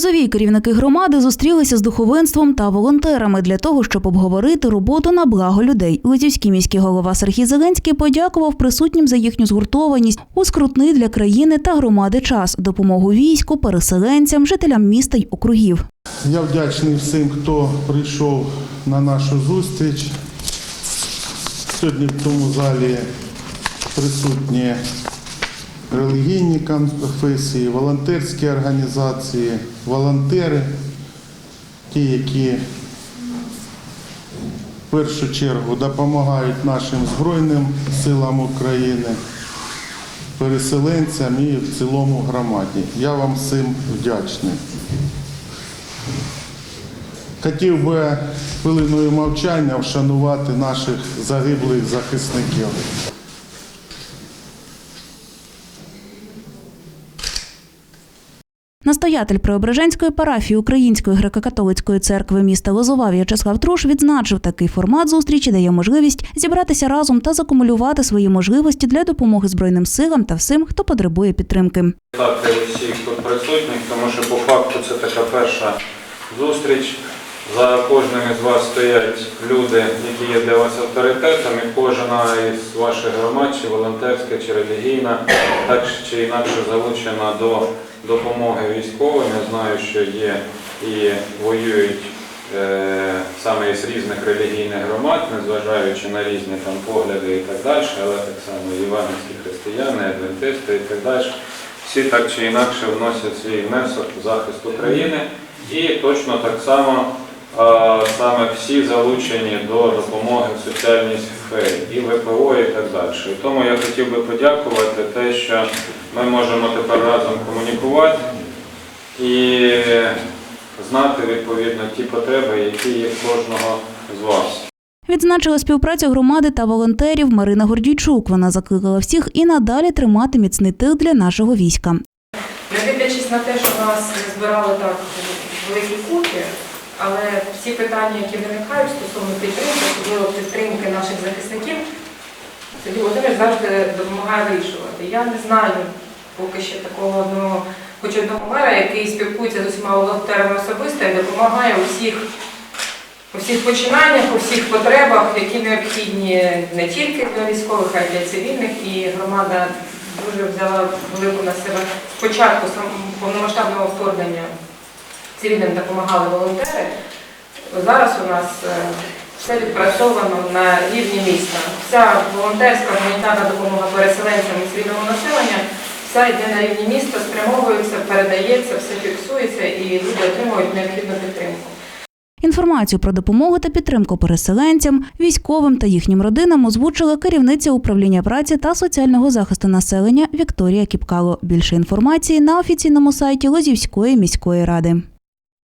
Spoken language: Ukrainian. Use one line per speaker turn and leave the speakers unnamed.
Лозові керівники громади зустрілися з духовенством та волонтерами для того, щоб обговорити роботу на благо людей. Лозівський міський голова Сергій Зеленський подякував присутнім за їхню згуртованість у скрутний для країни та громади час, допомогу війську, переселенцям, жителям міста й округів.
Я вдячний всім, хто прийшов на нашу зустріч. Сьогодні в цьому залі присутні релігійні конфесії, волонтерські організації, волонтери, ті, які в першу чергу допомагають нашим Збройним силам України, переселенцям і в цілому громаді. Я вам всім вдячний. Хотів би хвилиною мовчання вшанувати наших загиблих захисників.
Настоятель Преображенської парафії Української греко-католицької церкви міста Лозова В'ячеслав Труш відзначив, такий формат зустрічі дає можливість зібратися разом та закумулювати свої можливості для допомоги Збройним силам та всім, хто потребує підтримки.
Усіх тут присутніх, тому що по факту це така перша зустріч. За кожним із вас стоять люди, які є для вас авторитетом, і кожна із ваших громад, чи волонтерська, чи релігійна, так чи інакше залучена до допомоги військовим. Я знаю, що є і воюють е, саме із різних релігійних громад, незважаючи на різні там погляди і так далі, але так само і іванівські християни, адвентисти і так далі. Всі так чи інакше вносять свій внесок в захист України. І точно так само а, саме всі залучені до допомоги в соціальній сфері, і ВПО, і так далі. Тому я хотів би подякувати те, що ми можемо тепер разом комунікувати і знати відповідно ті потреби, які є в кожного з вас.
Відзначила співпрацю громади та волонтерів Марина Гордійчук. Вона закликала всіх і надалі тримати міцний тил для нашого війська.
Не дивлячись на те, що нас не збирали так великі купи, але всі питання, які виникають стосовно підтримки, особливо підтримки наших захисників, Сергій Володимирович завжди допомагає вирішувати. Я не знаю поки ще такого одного, хоч одного мера, який спілкується з усіма волонтерами особисто і допомагає у всіх, починаннях, у всіх потребах, які необхідні не тільки для військових, а й для цивільних. І громада дуже взяла велику на себе спочатку повномасштабного вторгнення цивільним допомагали волонтери. Зараз у нас е, все відпрацьовано на рівні міста. Вся волонтерська гуманітарна допомога переселенцям і цивільному населення, вся йде на рівні міста, спрямовується, передається, все фіксується і люди отримують необхідну підтримку.
Інформацію про допомогу та підтримку переселенцям, військовим та їхнім родинам озвучила керівниця управління праці та соціального захисту населення Вікторія Кіпкало. Більше інформації на офіційному сайті Лозівської міської ради.